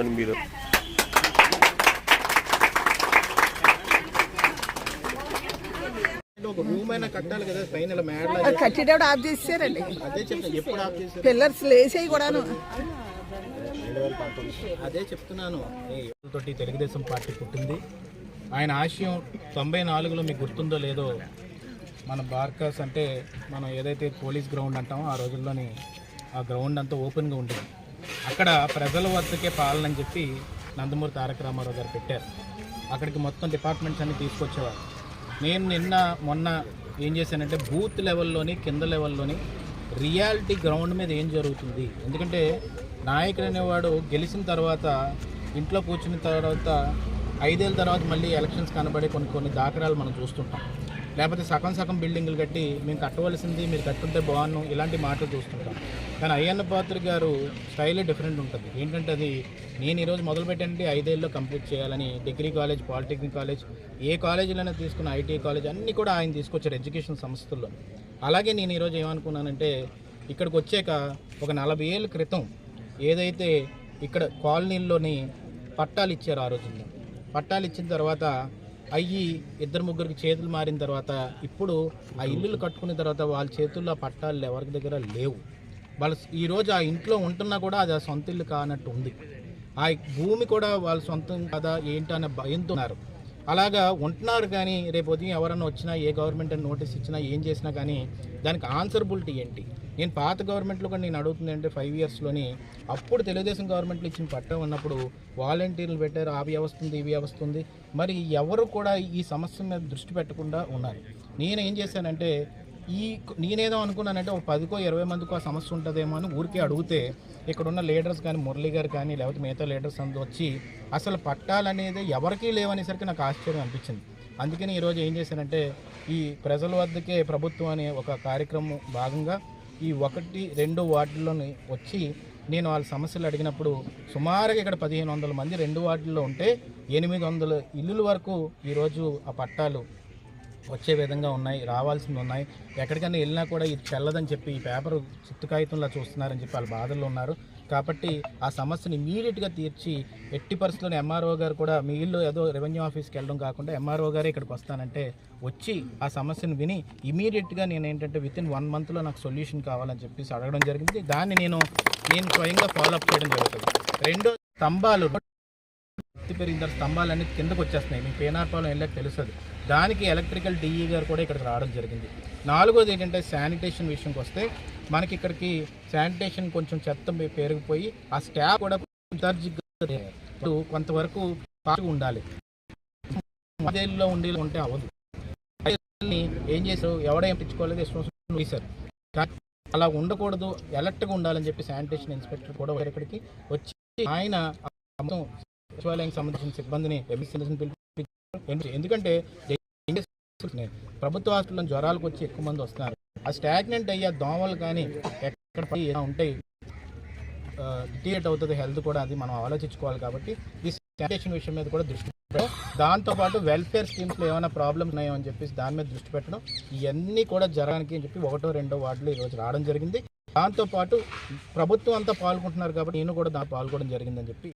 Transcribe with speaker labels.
Speaker 1: అని మీరు.
Speaker 2: కట్టేటప్పుడు ఆఫ్ చేసారండి పిల్లర్స్ లేసాయి కూడాను.
Speaker 3: అదే చెప్తున్నాను. తోటి తెలుగుదేశం పార్టీ పుట్టింది. ఆయన ఆశయం తొంభై నాలుగులో మీకు గుర్తుందో లేదో మన బార్కాస్ అంటే మనం ఏదైతే పోలీస్ గ్రౌండ్ అంటామో ఆ రోజుల్లోని ఆ గ్రౌండ్ అంతా ఓపెన్గా ఉండేది. అక్కడ ప్రజల వద్దకే పాలన అని చెప్పి నందమూరి తారక రామారావు గారు పెట్టారు. అక్కడికి మొత్తం డిపార్ట్మెంట్స్ అన్ని తీసుకొచ్చేవారు. నేను నిన్న మొన్న ఏం చేశానంటే బూత్ లెవెల్లోని కింద లెవెల్లోని రియాలిటీ గ్రౌండ్ మీద ఏం జరుగుతుంది? ఎందుకంటే నాయకుడు అనేవాడు గెలిచిన తర్వాత ఇంట్లో కూర్చున్న తర్వాత ఐదేళ్ళ తర్వాత మళ్ళీ ఎలక్షన్స్ కనబడే కొన్ని కొన్ని దాఖలాలు మనం చూస్తుంటాం. లేకపోతే సగం సగం బిల్డింగ్లు కట్టి మేము కట్టవలసింది మీరు కట్టుంటే బాగున్నాం ఇలాంటి మాటలు చూస్తుంటాం. కానీ అయ్యన్న పాత్ర గారు స్టైలే డిఫరెంట్ ఉంటుంది. ఏంటంటే అది నేను ఈరోజు మొదలుపెట్టండి ఐదేళ్ళలో కంప్లీట్ చేయాలని డిగ్రీ కాలేజ్ పాలిటెక్నిక్ కాలేజ్ ఏ కాలేజీలోనే తీసుకున్న ఐటీ కాలేజ్ అన్నీ కూడా ఆయన తీసుకొచ్చారు ఎడ్యుకేషన్ సంస్థల్లో. అలాగే నేను ఈరోజు ఏమనుకున్నానంటే ఇక్కడికి వచ్చాక ఒక నలభై ఏళ్ళ క్రితం ఏదైతే ఇక్కడ కాలనీల్లోని పట్టాలు ఇచ్చారు ఆ రోజుల్లో. పట్టాలు ఇచ్చిన తర్వాత అయ్యి ఇద్దరు ముగ్గురికి చేతులు మారిన తర్వాత ఇప్పుడు ఆ ఇల్లులు కట్టుకున్న తర్వాత వాళ్ళ చేతుల్లో పట్టాలు ఎవరి దగ్గర లేవు. వాళ్ళు ఈరోజు ఆ ఇంట్లో ఉంటున్నా కూడా అది ఆ సొంత ఇల్లు కానట్టు ఉంది. ఆ భూమి కూడా వాళ్ళ సొంతం కదా ఏంటి అనే భయంతో ఉన్నారు. అలాగా ఉంటున్నారు కానీ రేపు ఉదయం ఎవరన్నా వచ్చినా ఏ గవర్నమెంట్ అని నోటీస్ ఇచ్చినా ఏం చేసినా కానీ దానికి ఆన్సరబిలిటీ ఏంటి? నేను పాత గవర్నమెంట్లో కూడా నేను అడుగుతుంది అంటే ఫైవ్ ఇయర్స్లోని అప్పుడు తెలుగుదేశం గవర్నమెంట్లో ఇచ్చిన పట్టం ఉన్నప్పుడు వాలంటీర్లు పెట్టారు ఆ వ్యవస్థ ఉంది ఈ వ్యవస్థ ఉంది. మరి ఎవరు కూడా ఈ సమస్య మీద దృష్టి పెట్టకుండా ఉన్నారు. నేను ఏం చేశానంటే ఈ నేనేదో అనుకున్నానంటే ఒక పదికో ఇరవై మందికో ఆ సమస్య ఉంటుందేమో అని ఊరికే అడిగితే ఇక్కడ ఉన్న లీడర్స్ కానీ మురళి గారు కానీ లేకపోతే మిగతా లీడర్స్ అందరూ వచ్చి అసలు పట్టాలనేది ఎవరికీ లేవనేసరికి నాకు ఆశ్చర్యం అనిపించింది. అందుకని ఈరోజు ఏం చేశానంటే ఈ ప్రజల వద్దకే ప్రభుత్వం అనే ఒక కార్యక్రమం భాగంగా ఈ ఒకటి రెండు వార్డుల్లోని వచ్చి నేను వాళ్ళ సమస్యలు అడిగినప్పుడు సుమారుగా ఇక్కడ పదిహేను వందల మంది రెండు వార్డుల్లో ఉంటే ఎనిమిది వందల ఇల్లుల వరకు ఈరోజు ఆ పట్టాలు వచ్చే విధంగా ఉన్నాయి రావాల్సింది ఉన్నాయి. ఎక్కడికైనా వెళ్ళినా కూడా ఇది చెల్లదని చెప్పి ఈ పేపర్ చిత్తు కాగితంలా చూస్తున్నారని చెప్పి వాళ్ళ బాధల్లో ఉన్నారు. కాబట్టి ఆ సమస్యని ఇమీడియట్గా తీర్చి ఎట్టి పరిస్థితుల్లో ఎంఆర్ఓ గారు కూడా మీ ఇల్లు ఏదో రెవెన్యూ ఆఫీస్కి వెళ్ళడం కాకుండా ఎంఆర్ఓ గారే ఇక్కడికి వస్తానంటే వచ్చి ఆ సమస్యను విని ఇమీడియట్గా నేను ఏంటంటే విత్ ఇన్ వన్ మంత్లో నాకు సొల్యూషన్ కావాలని చెప్పేసి అడగడం జరిగింది. దాన్ని నేను నేను స్వయంగా ఫాలోఅప్ చేయడం జరుగుతుంది. రెండో స్తంభాలు ఎత్తి పెరిగిన స్తంభాలన్నీ కిందకు వచ్చేస్తున్నాయి. మీకు పేనార్పాలెం వెళ్ళాక తెలుస్తుంది. దానికి ఎలక్ట్రికల్ డిఈ గారు కూడా ఇక్కడికి రావడం జరిగింది. నాలుగోది ఏంటంటే శానిటేషన్ విషయంకి వస్తే మనకి ఇక్కడికి శానిటేషన్ కొంచెం చెత్త పెరిగిపోయి ఆ స్టాఫ్ కూడా lethargic కొంతవరకు ఉండాలి. మదేళ్ళలో ఉండే ఉంటే అవ్వదు. ఏం చేశారు? ఎవడేం పిచ్చుకోలేదు ఇష్టం వచ్చినట్టు వేశారు. అలా ఉండకూడదు ఎలర్ట్గా ఉండాలని చెప్పి శానిటేషన్ ఇన్స్పెక్టర్ కూడా ఒకరు ఇక్కడికి వచ్చి ఆయన సచివాలయానికి సంబంధించిన సిబ్బందిని ఎబిసిని పిలిపించారు ఎందుకంటే ప్రభుత్వ హాస్పిటల్లో జ్వరాలకు వచ్చి ఎక్కువ మంది వస్తున్నారు. ఆ స్టాగ్నెంట్ అయ్యే దోమలు కానీ ఎక్కడ పడి ఏదైనా ఉంటాయి డిటియేట్ అవుతుంది. హెల్త్ కూడా అది మనం ఆలోచించుకోవాలి కాబట్టి ఈ శానిటేషన్ విషయం మీద కూడా దృష్టి పెట్టడం దాంతోపాటు వెల్ఫేర్ స్కీమ్స్లో ఏమైనా ప్రాబ్లమ్స్ ఉన్నాయో అని చెప్పేసి దాని మీద దృష్టి పెట్టడం ఇవన్నీ కూడా జరగడానికి అని చెప్పి ఒకటో రెండో వార్డులు ఈరోజు రావడం జరిగింది. దాంతోపాటు ప్రభుత్వం అంతా పాల్గొంటున్నారు కాబట్టి నేను కూడా దాంట్లో పాల్గొనడం జరిగిందని చెప్పి